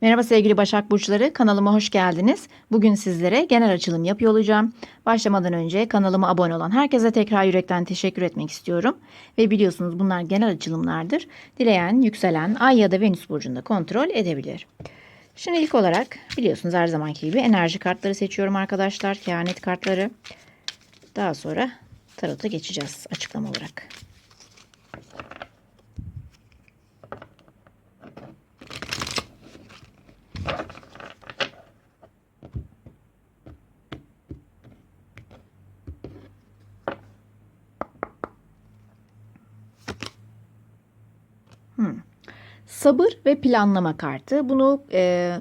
Merhaba sevgili Başak Burçları, kanalıma hoş geldiniz. Bugün sizlere genel açılım yapıyor olacağım. Başlamadan önce kanalıma abone olan herkese tekrar yürekten teşekkür etmek istiyorum. Ve biliyorsunuz bunlar genel açılımlardır. Dileyen, yükselen, ay ya da venüs burcunda kontrol edebilir. Şimdi ilk olarak biliyorsunuz her zamanki gibi enerji kartları seçiyorum arkadaşlar. Kehanet kartları. Daha sonra tarota geçeceğiz açıklama olarak. Sabır ve planlama kartı. Bunu e,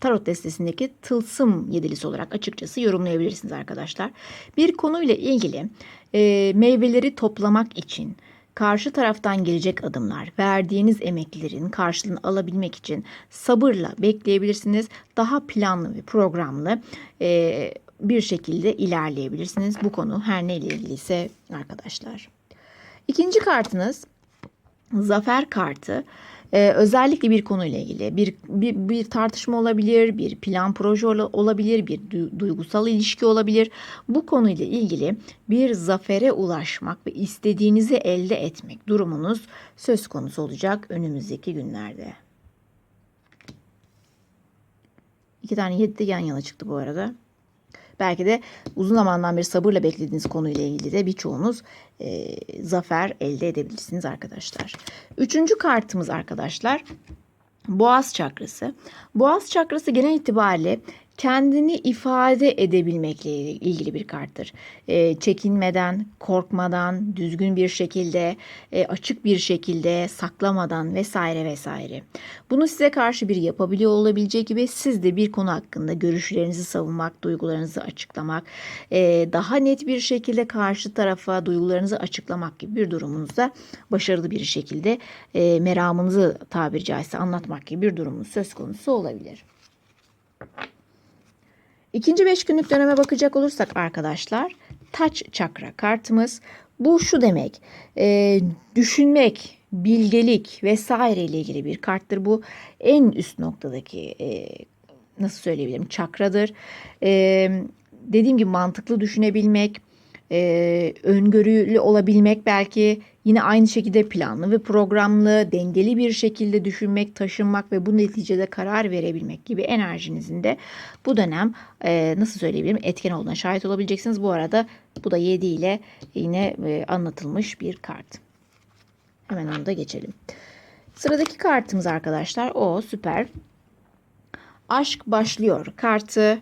tarot destesindeki tılsım yedilisi olarak açıkçası yorumlayabilirsiniz arkadaşlar. Bir konuyla ilgili e, meyveleri toplamak için karşı taraftan gelecek adımlar, verdiğiniz emeklerin karşılığını alabilmek için sabırla bekleyebilirsiniz. Daha planlı ve programlı e, bir şekilde ilerleyebilirsiniz. Bu konu her neyle ilgiliyse arkadaşlar. İkinci kartınız zafer kartı. Ee, özellikle bir konuyla ilgili bir, bir bir tartışma olabilir, bir plan proje ola- olabilir, bir du- duygusal ilişki olabilir. Bu konuyla ilgili bir zafere ulaşmak ve istediğinizi elde etmek durumunuz söz konusu olacak önümüzdeki günlerde. İki tane yedi de yan yana çıktı bu arada. Belki de uzun zamandan beri sabırla beklediğiniz konuyla ilgili de birçoğunuz e, zafer elde edebilirsiniz arkadaşlar. Üçüncü kartımız arkadaşlar Boğaz çakrası. Boğaz çakrası genel itibariyle kendini ifade edebilmekle ilgili bir karttır. E, çekinmeden, korkmadan, düzgün bir şekilde, e, açık bir şekilde, saklamadan vesaire vesaire. Bunu size karşı biri yapabiliyor olabileceği gibi siz de bir konu hakkında görüşlerinizi savunmak, duygularınızı açıklamak, e, daha net bir şekilde karşı tarafa duygularınızı açıklamak gibi bir durumunuzda başarılı bir şekilde e, meramınızı tabiri caizse anlatmak gibi bir durumunuz söz konusu olabilir. İkinci beş günlük döneme bakacak olursak arkadaşlar taç çakra kartımız bu şu demek e, düşünmek, bilgelik vesaire ile ilgili bir karttır. Bu en üst noktadaki e, nasıl söyleyebilirim çakradır. E, dediğim gibi mantıklı düşünebilmek, e, öngörülü olabilmek belki yine aynı şekilde planlı ve programlı, dengeli bir şekilde düşünmek, taşınmak ve bu neticede karar verebilmek gibi enerjinizin de bu dönem e, nasıl söyleyebilirim etken olduğuna şahit olabileceksiniz. Bu arada bu da 7 ile yine e, anlatılmış bir kart. Hemen onu da geçelim. Sıradaki kartımız arkadaşlar o süper. Aşk başlıyor kartı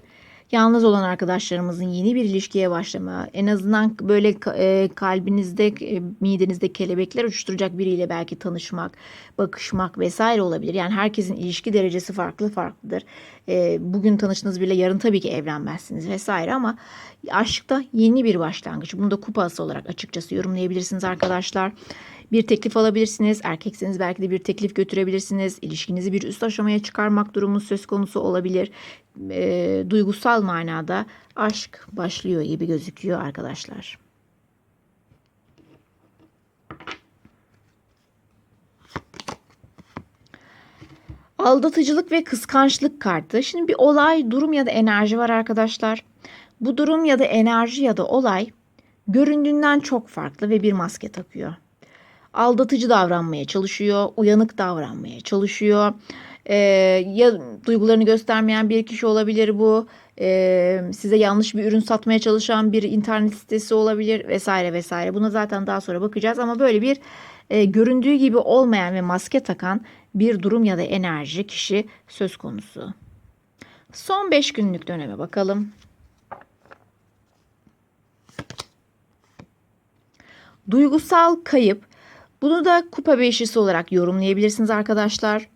yalnız olan arkadaşlarımızın yeni bir ilişkiye başlama, en azından böyle e, kalbinizde, e, midenizde kelebekler uçuşturacak biriyle belki tanışmak, bakışmak vesaire olabilir. Yani herkesin ilişki derecesi farklı farklıdır. E, bugün tanıştığınız bile yarın tabii ki evlenmezsiniz vesaire ama aşkta yeni bir başlangıç. Bunu da kupası olarak açıkçası yorumlayabilirsiniz arkadaşlar. Bir teklif alabilirsiniz. Erkekseniz belki de bir teklif götürebilirsiniz. İlişkinizi bir üst aşamaya çıkarmak durumu söz konusu olabilir. E, duygusal manada aşk başlıyor gibi gözüküyor arkadaşlar. Aldatıcılık ve kıskançlık kartı. Şimdi bir olay, durum ya da enerji var arkadaşlar. Bu durum ya da enerji ya da olay göründüğünden çok farklı ve bir maske takıyor aldatıcı davranmaya çalışıyor, uyanık davranmaya çalışıyor. Ee, ya duygularını göstermeyen bir kişi olabilir bu. Ee, size yanlış bir ürün satmaya çalışan bir internet sitesi olabilir vesaire vesaire. Buna zaten daha sonra bakacağız ama böyle bir e, göründüğü gibi olmayan ve maske takan bir durum ya da enerji kişi söz konusu. Son 5 günlük döneme bakalım. Duygusal kayıp bunu da kupa beşlisi olarak yorumlayabilirsiniz arkadaşlar.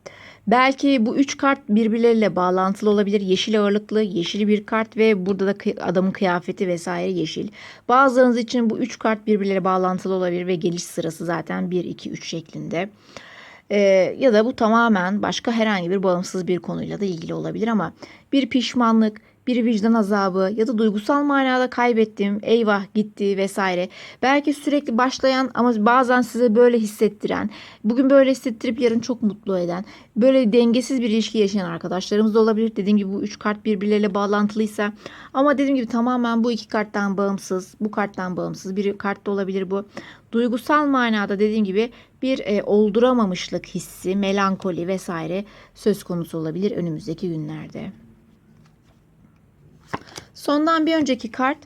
Belki bu üç kart birbirleriyle bağlantılı olabilir. Yeşil ağırlıklı, yeşil bir kart ve burada da adamın kıyafeti vesaire yeşil. Bazılarınız için bu üç kart birbirleriyle bağlantılı olabilir ve geliş sırası zaten 1, 2, 3 şeklinde. Ee, ya da bu tamamen başka herhangi bir bağımsız bir konuyla da ilgili olabilir ama bir pişmanlık, bir vicdan azabı ya da duygusal manada kaybettim, eyvah gitti vesaire. Belki sürekli başlayan ama bazen size böyle hissettiren, bugün böyle hissettirip yarın çok mutlu eden, böyle dengesiz bir ilişki yaşayan arkadaşlarımız da olabilir. Dediğim gibi bu üç kart birbirleriyle bağlantılıysa ama dediğim gibi tamamen bu iki karttan bağımsız, bu karttan bağımsız bir kart da olabilir bu. Duygusal manada dediğim gibi bir e, olduramamışlık hissi, melankoli vesaire söz konusu olabilir önümüzdeki günlerde. Sondan bir önceki kart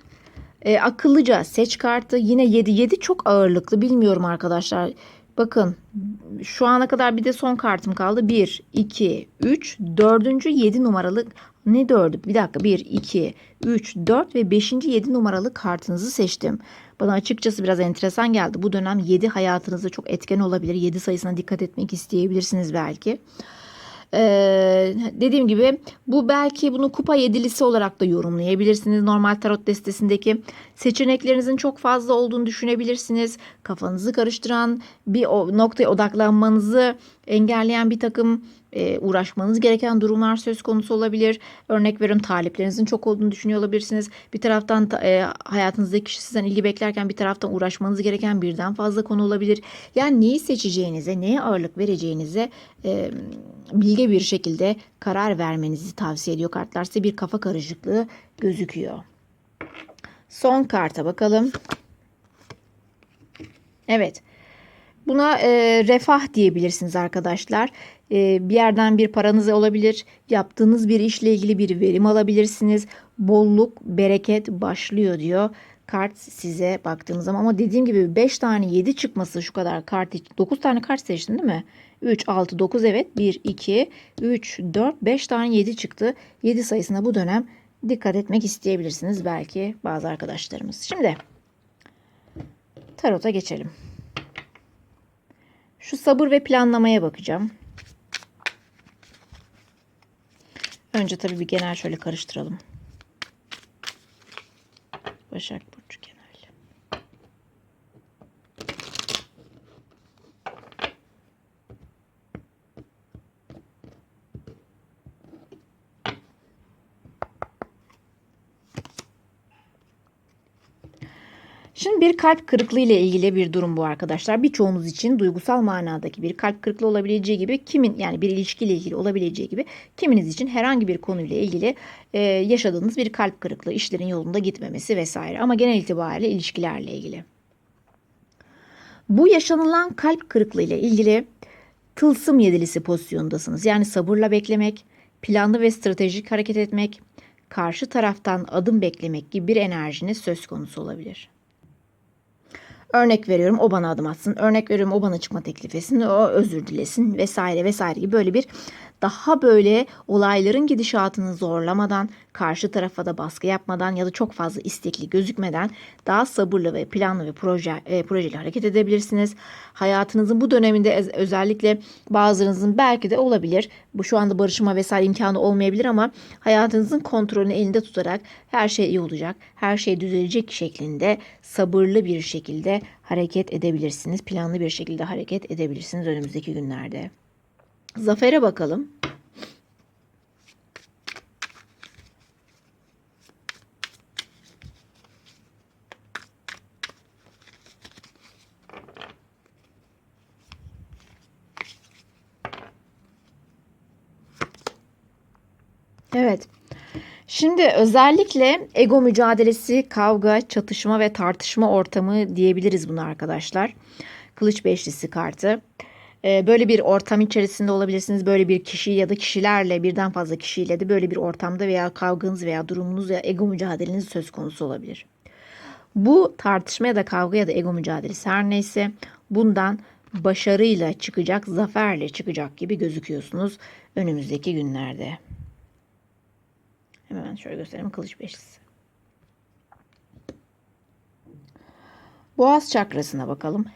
e, akıllıca seç kartı yine 7 7 çok ağırlıklı bilmiyorum arkadaşlar. Bakın şu ana kadar bir de son kartım kaldı. 1, 2, 3, 4. 7 numaralı ne 4'ü? Bir dakika 1, 2, 3, 4 ve 5. 7 numaralı kartınızı seçtim. Bana açıkçası biraz enteresan geldi. Bu dönem 7 hayatınızda çok etken olabilir. 7 sayısına dikkat etmek isteyebilirsiniz belki. Ee, dediğim gibi bu belki bunu kupa yedilisi olarak da yorumlayabilirsiniz. Normal tarot destesindeki seçeneklerinizin çok fazla olduğunu düşünebilirsiniz. Kafanızı karıştıran bir noktaya odaklanmanızı engelleyen bir takım e, uğraşmanız gereken durumlar söz konusu olabilir. Örnek veriyorum taliplerinizin çok olduğunu düşünüyor olabilirsiniz. Bir taraftan e, hayatınızdaki kişi sizden ilgi beklerken bir taraftan uğraşmanız gereken birden fazla konu olabilir. Yani neyi seçeceğinize, neye ağırlık vereceğinize e, bilge bir şekilde karar vermenizi tavsiye ediyor kartlar. Size bir kafa karışıklığı gözüküyor. Son karta bakalım. Evet. Buna e, refah diyebilirsiniz arkadaşlar. E, bir yerden bir paranız olabilir. Yaptığınız bir işle ilgili bir verim alabilirsiniz. Bolluk, bereket başlıyor diyor. Kart size baktığımız zaman ama dediğim gibi 5 tane 7 çıkması şu kadar kart 9 tane kart seçtin değil mi? 3, 6, 9 evet 1, 2, 3, 4, 5 tane 7 çıktı. 7 sayısına bu dönem dikkat etmek isteyebilirsiniz belki bazı arkadaşlarımız. Şimdi tarota geçelim. Şu sabır ve planlamaya bakacağım. Önce tabii bir genel şöyle karıştıralım. Başak Burcu bir kalp kırıklığı ile ilgili bir durum bu arkadaşlar. Birçoğunuz için duygusal manadaki bir kalp kırıklığı olabileceği gibi kimin yani bir ilişkiyle ilgili olabileceği gibi kiminiz için herhangi bir konuyla ilgili e, yaşadığınız bir kalp kırıklığı, işlerin yolunda gitmemesi vesaire ama genel itibariyle ilişkilerle ilgili. Bu yaşanılan kalp kırıklığı ile ilgili tılsım yedilisi pozisyondasınız. Yani sabırla beklemek, planlı ve stratejik hareket etmek, karşı taraftan adım beklemek gibi bir enerjiniz söz konusu olabilir. Örnek veriyorum o bana adım atsın. Örnek veriyorum o bana çıkma teklif etsin. O özür dilesin vesaire vesaire gibi böyle bir daha böyle olayların gidişatını zorlamadan, karşı tarafa da baskı yapmadan ya da çok fazla istekli gözükmeden daha sabırlı ve planlı ve proje e, projeli hareket edebilirsiniz. Hayatınızın bu döneminde özellikle bazılarınızın belki de olabilir. Bu şu anda barışma vesaire imkanı olmayabilir ama hayatınızın kontrolünü elinde tutarak her şey iyi olacak, her şey düzelecek şeklinde sabırlı bir şekilde hareket edebilirsiniz. Planlı bir şekilde hareket edebilirsiniz önümüzdeki günlerde. Zafer'e bakalım. Evet. Şimdi özellikle ego mücadelesi, kavga, çatışma ve tartışma ortamı diyebiliriz bunu arkadaşlar. Kılıç beşlisi kartı. Ee, böyle bir ortam içerisinde olabilirsiniz. Böyle bir kişi ya da kişilerle birden fazla kişiyle de böyle bir ortamda veya kavganız veya durumunuz ya ego mücadeleniz söz konusu olabilir. Bu tartışma ya da kavga ya da ego mücadelesi her neyse bundan başarıyla çıkacak, zaferle çıkacak gibi gözüküyorsunuz önümüzdeki günlerde. Hemen şöyle göstereyim kılıç beşlisi. Boğaz çakrasına bakalım.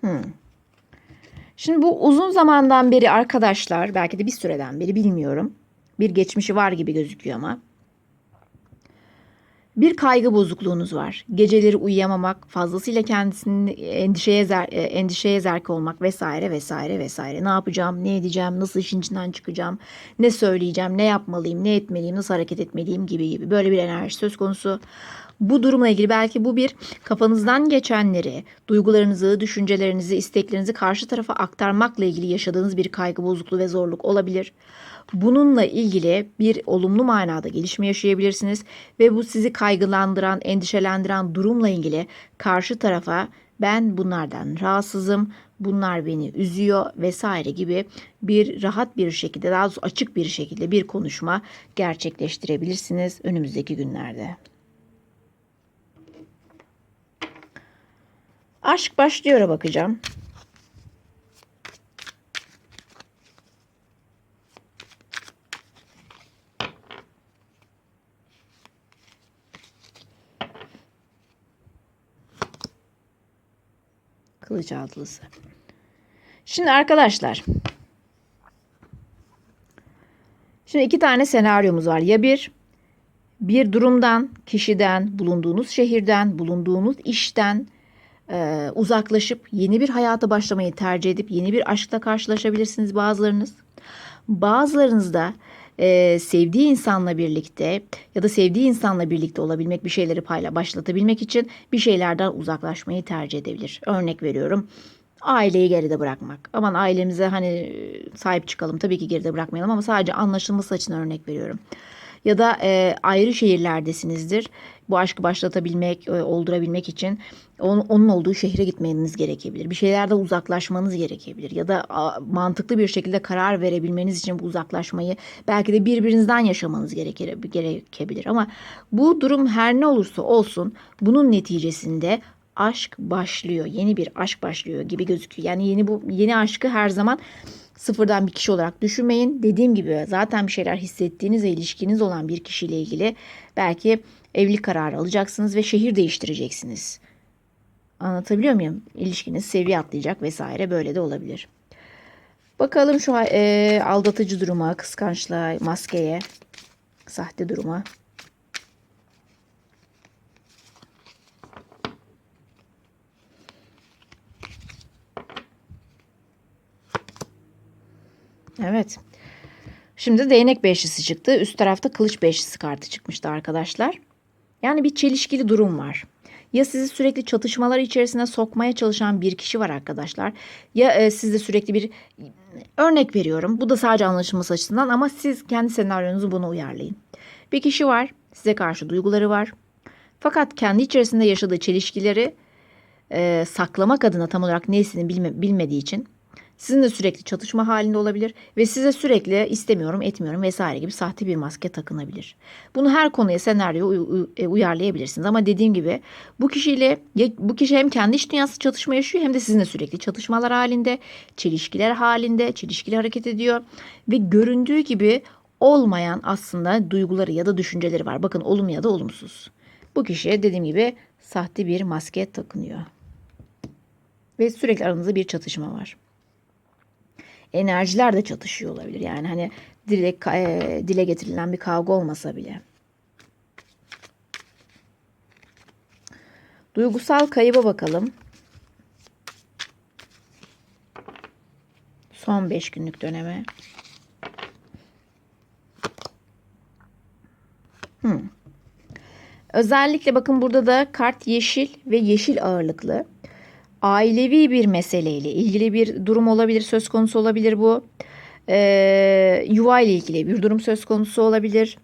Hmm. Şimdi bu uzun zamandan beri arkadaşlar belki de bir süreden beri bilmiyorum. Bir geçmişi var gibi gözüküyor ama. Bir kaygı bozukluğunuz var. Geceleri uyuyamamak, fazlasıyla kendisini endişeye zer, e, endişeye zerk olmak vesaire vesaire vesaire. Ne yapacağım, ne edeceğim, nasıl işin içinden çıkacağım, ne söyleyeceğim, ne yapmalıyım, ne etmeliyim, nasıl hareket etmeliyim gibi gibi. Böyle bir enerji söz konusu. Bu durumla ilgili belki bu bir kafanızdan geçenleri, duygularınızı, düşüncelerinizi, isteklerinizi karşı tarafa aktarmakla ilgili yaşadığınız bir kaygı bozukluğu ve zorluk olabilir. Bununla ilgili bir olumlu manada gelişme yaşayabilirsiniz ve bu sizi kaygılandıran, endişelendiren durumla ilgili karşı tarafa ben bunlardan rahatsızım, bunlar beni üzüyor vesaire gibi bir rahat bir şekilde, daha doğrusu açık bir şekilde bir konuşma gerçekleştirebilirsiniz önümüzdeki günlerde. Aşk başlıyor bakacağım. Kılıç altılısı. Şimdi arkadaşlar. Şimdi iki tane senaryomuz var. Ya bir bir durumdan, kişiden, bulunduğunuz şehirden, bulunduğunuz işten e, uzaklaşıp yeni bir hayata başlamayı tercih edip yeni bir aşkla karşılaşabilirsiniz bazılarınız. Bazılarınız da e, sevdiği insanla birlikte ya da sevdiği insanla birlikte olabilmek bir şeyleri payla başlatabilmek için bir şeylerden uzaklaşmayı tercih edebilir. Örnek veriyorum aileyi geride bırakmak. Aman ailemize hani sahip çıkalım tabii ki geride bırakmayalım ama sadece anlaşılması açısından örnek veriyorum. Ya da e, ayrı şehirlerdesinizdir. Bu aşkı başlatabilmek, e, oldurabilmek için onun, onun olduğu şehre gitmeniz gerekebilir. Bir şeylerden uzaklaşmanız gerekebilir. Ya da a, mantıklı bir şekilde karar verebilmeniz için bu uzaklaşmayı belki de birbirinizden yaşamanız gerekir, gerekebilir. Ama bu durum her ne olursa olsun bunun neticesinde aşk başlıyor. Yeni bir aşk başlıyor gibi gözüküyor. Yani yeni bu yeni aşkı her zaman sıfırdan bir kişi olarak düşünmeyin. Dediğim gibi zaten bir şeyler hissettiğiniz ve ilişkiniz olan bir kişiyle ilgili belki evlilik kararı alacaksınız ve şehir değiştireceksiniz. Anlatabiliyor muyum? İlişkiniz seviye atlayacak vesaire böyle de olabilir. Bakalım şu e, aldatıcı duruma, kıskançlığa, maskeye, sahte duruma. Evet. Şimdi değnek beşlisi çıktı. Üst tarafta kılıç beşlisi kartı çıkmıştı arkadaşlar. Yani bir çelişkili durum var. Ya sizi sürekli çatışmalar içerisine sokmaya çalışan bir kişi var arkadaşlar. Ya e, sizde sürekli bir örnek veriyorum. Bu da sadece anlaşılması açısından ama siz kendi senaryonuzu buna uyarlayın. Bir kişi var. Size karşı duyguları var. Fakat kendi içerisinde yaşadığı çelişkileri e, saklamak adına tam olarak neysini bilme, bilmediği için Sizinle sürekli çatışma halinde olabilir ve size sürekli istemiyorum, etmiyorum vesaire gibi sahte bir maske takınabilir. Bunu her konuya senaryo e, uyarlayabilirsiniz ama dediğim gibi bu kişiyle bu kişi hem kendi iç dünyası çatışma yaşıyor hem de sizinle sürekli çatışmalar halinde, çelişkiler halinde, çelişkili hareket ediyor ve göründüğü gibi olmayan aslında duyguları ya da düşünceleri var. Bakın olumlu ya da olumsuz. Bu kişiye dediğim gibi sahte bir maske takınıyor. Ve sürekli aranızda bir çatışma var enerjiler de çatışıyor olabilir. Yani hani dile, e, dile getirilen bir kavga olmasa bile. Duygusal kayıba bakalım. Son 5 günlük döneme. Hmm. Özellikle bakın burada da kart yeşil ve yeşil ağırlıklı ailevi bir meseleyle ilgili bir durum olabilir, söz konusu olabilir bu. Ee, yuva ile ilgili bir durum söz konusu olabilir.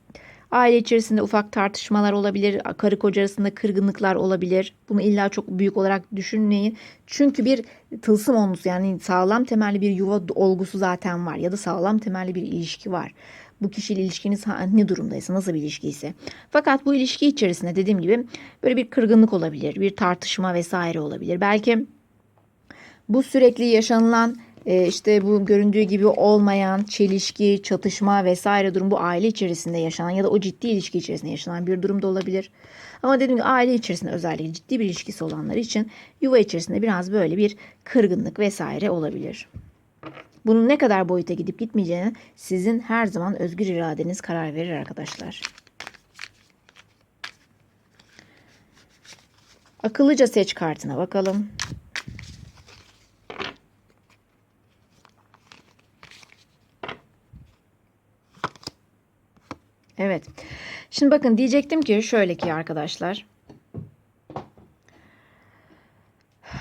Aile içerisinde ufak tartışmalar olabilir, karı koca arasında kırgınlıklar olabilir. Bunu illa çok büyük olarak düşünmeyin. Çünkü bir tılsım olmusu yani sağlam temelli bir yuva olgusu zaten var ya da sağlam temelli bir ilişki var bu kişiyle ilişkiniz ne durumdaysa, nasıl bir ilişkiyse. Fakat bu ilişki içerisinde dediğim gibi böyle bir kırgınlık olabilir, bir tartışma vesaire olabilir. Belki bu sürekli yaşanılan e, işte bu göründüğü gibi olmayan çelişki, çatışma vesaire durum bu aile içerisinde yaşanan ya da o ciddi ilişki içerisinde yaşanan bir durum da olabilir. Ama dediğim gibi aile içerisinde özellikle ciddi bir ilişkisi olanlar için yuva içerisinde biraz böyle bir kırgınlık vesaire olabilir. Bunun ne kadar boyuta gidip gitmeyeceğine sizin her zaman özgür iradeniz karar verir arkadaşlar. Akıllıca seç kartına bakalım. Evet. Şimdi bakın diyecektim ki şöyle ki arkadaşlar.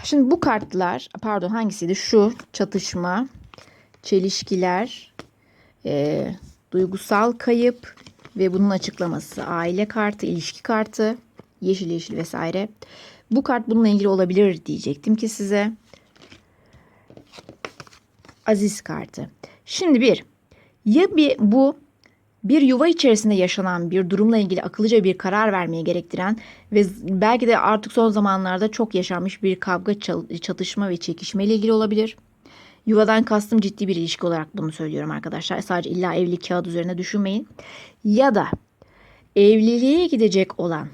Şimdi bu kartlar pardon hangisiydi? Şu çatışma, çelişkiler, e, duygusal kayıp ve bunun açıklaması aile kartı, ilişki kartı, yeşil yeşil vesaire. Bu kart bununla ilgili olabilir diyecektim ki size. Aziz kartı. Şimdi bir ya bir bu bir yuva içerisinde yaşanan bir durumla ilgili akıllıca bir karar vermeye gerektiren ve belki de artık son zamanlarda çok yaşanmış bir kavga, çatışma ve çekişme ile ilgili olabilir. Yuvadan kastım ciddi bir ilişki olarak bunu söylüyorum arkadaşlar. Sadece illa evlilik kağıt üzerine düşünmeyin. Ya da evliliğe gidecek olan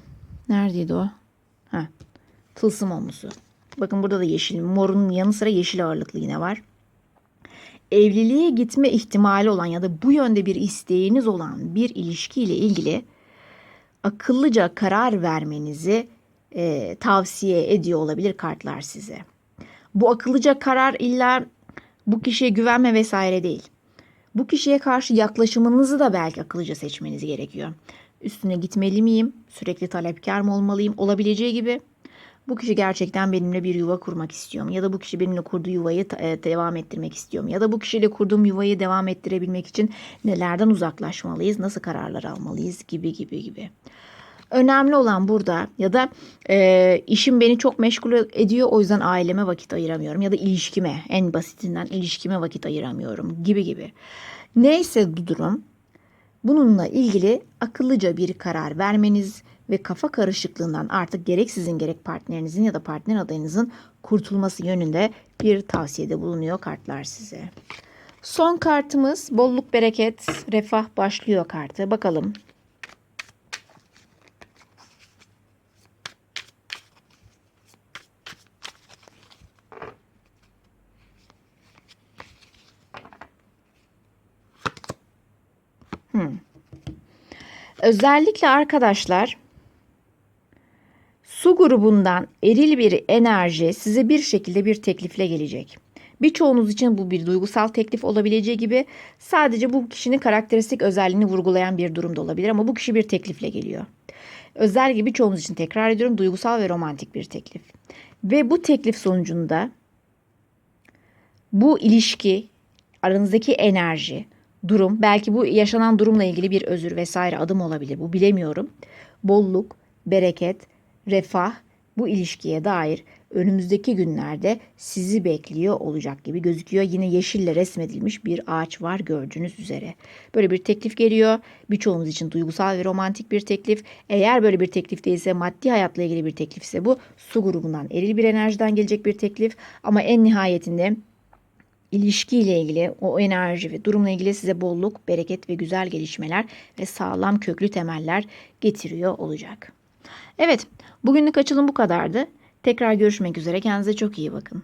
neredeydi o? Ha, tılsım olmusu. Bakın burada da yeşil, morun yanı sıra yeşil ağırlıklı yine var evliliğe gitme ihtimali olan ya da bu yönde bir isteğiniz olan bir ilişkiyle ilgili akıllıca karar vermenizi e, tavsiye ediyor olabilir kartlar size. Bu akıllıca karar illa bu kişiye güvenme vesaire değil. Bu kişiye karşı yaklaşımınızı da belki akıllıca seçmeniz gerekiyor. Üstüne gitmeli miyim? Sürekli talepkar mı olmalıyım? Olabileceği gibi bu kişi gerçekten benimle bir yuva kurmak istiyor mu? Ya da bu kişi benimle kurduğu yuvayı e, devam ettirmek istiyor mu? Ya da bu kişiyle kurduğum yuvayı devam ettirebilmek için nelerden uzaklaşmalıyız? Nasıl kararlar almalıyız? Gibi gibi gibi. Önemli olan burada ya da e, işim beni çok meşgul ediyor o yüzden aileme vakit ayıramıyorum ya da ilişkime en basitinden ilişkime vakit ayıramıyorum gibi gibi. Neyse bu durum bununla ilgili akıllıca bir karar vermeniz ve kafa karışıklığından artık gerek sizin gerek partnerinizin ya da partner adayınızın kurtulması yönünde bir tavsiyede bulunuyor kartlar size. Son kartımız bolluk bereket refah başlıyor kartı. Bakalım Hmm. Özellikle arkadaşlar su grubundan eril bir enerji size bir şekilde bir teklifle gelecek. Birçoğunuz için bu bir duygusal teklif olabileceği gibi sadece bu kişinin karakteristik özelliğini vurgulayan bir durumda olabilir ama bu kişi bir teklifle geliyor. Özel gibi birçoğunuz için tekrar ediyorum duygusal ve romantik bir teklif. Ve bu teklif sonucunda bu ilişki, aranızdaki enerji, durum, belki bu yaşanan durumla ilgili bir özür vesaire adım olabilir. Bu bilemiyorum. Bolluk, bereket, refah bu ilişkiye dair önümüzdeki günlerde sizi bekliyor olacak gibi gözüküyor. Yine yeşille resmedilmiş bir ağaç var gördüğünüz üzere. Böyle bir teklif geliyor. Birçoğumuz için duygusal ve romantik bir teklif. Eğer böyle bir teklif değilse maddi hayatla ilgili bir teklifse bu su grubundan eril bir enerjiden gelecek bir teklif. Ama en nihayetinde ilişkiyle ilgili o enerji ve durumla ilgili size bolluk, bereket ve güzel gelişmeler ve sağlam köklü temeller getiriyor olacak. Evet, bugünlük açılım bu kadardı. Tekrar görüşmek üzere. Kendinize çok iyi bakın.